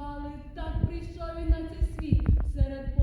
співали, так прийшов він на цей світ. Серед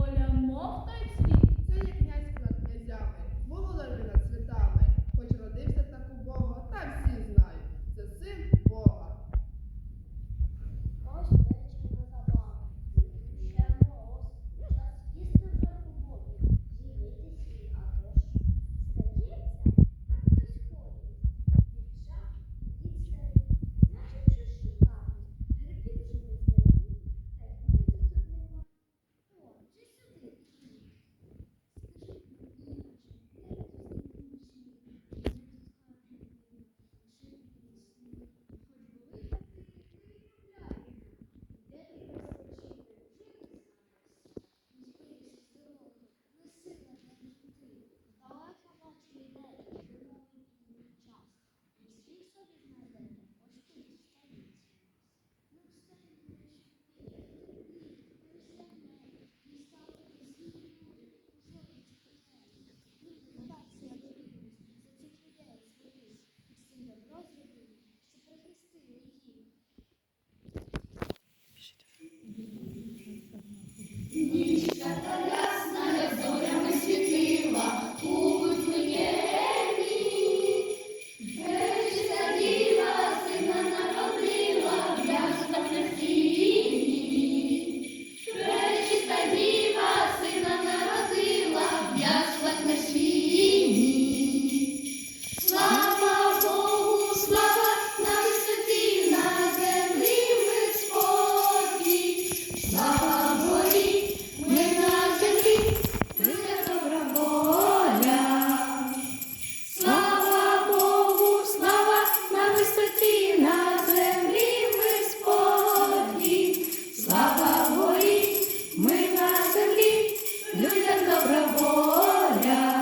слава горі, ми на землі, людям добра воля,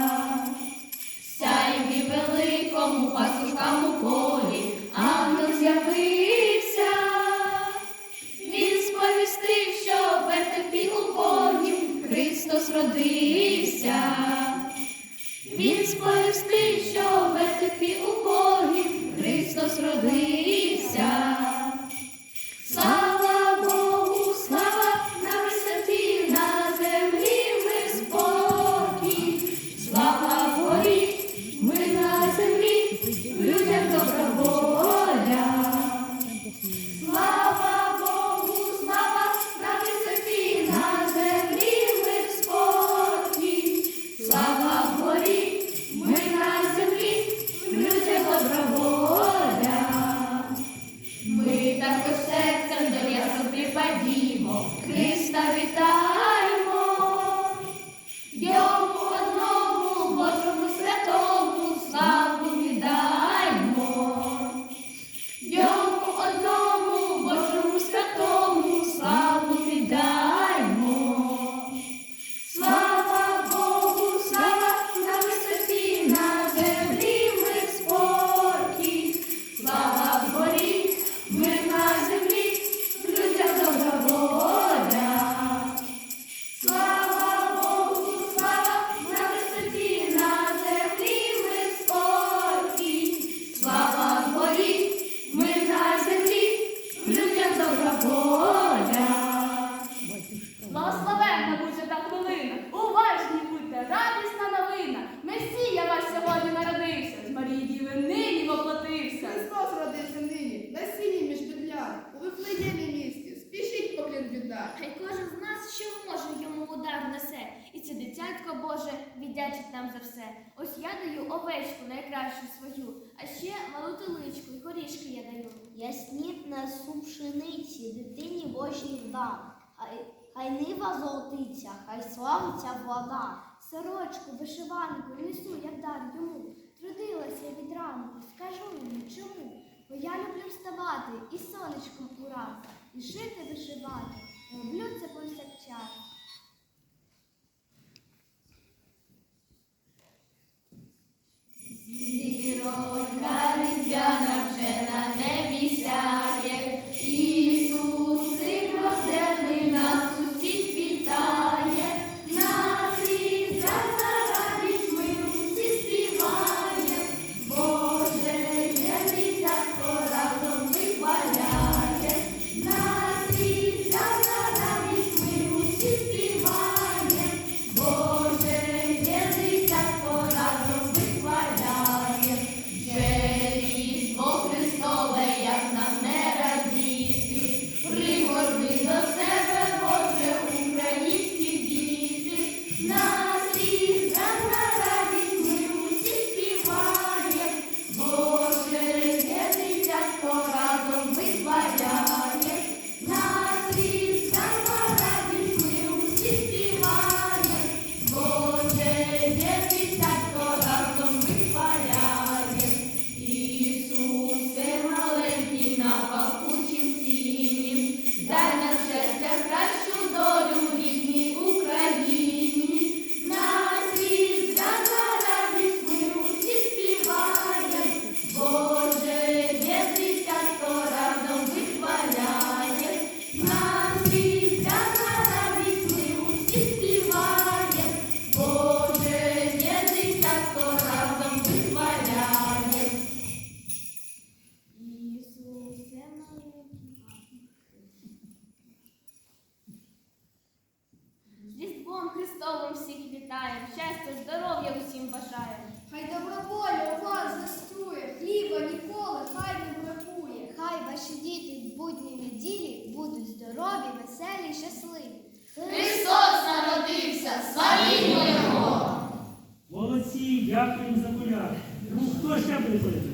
сяєм і великому пастушкам у полі, ангел з'явився, він сповістив, що в вертепі у полі Христос родився. Благословенна будьте та хвилина, уважні будьте, радісна новина. Месія ваш сьогодні народився, з Марії Діви нині воплотився. Христос родився нині, на сіні між бідляр, у Вифлеємі місті, спішіть поклін віддати. Хай кожен з нас, що може, йому удар несе, і це дитятко Боже віддячить нам за все. Ось я даю овечку найкращу свою, а ще малу теличку і горішки я даю. Я сніп несу пшениці, дитині Божій вдам. Хай, нива золотиться, хай славиться влада. Сорочку, вишиванку несу я дар йому. Трудилася від ранку, скажу йому чому. Бо я люблю вставати і сонечком ураз, і шити вишивати. Роблю це повсякчас. Зіронька різдвяна Христовим всіх вітаємо, щастя, здоров'я усім бажаємо. Хай добра у вас застує, хліба ніколи хай не бракує. Хай ваші діти в будні неділі будуть здорові, веселі, щасливі. Христос народився, славімо Його! Молодці, дякуємо за поляк. Ну, хто ще буде?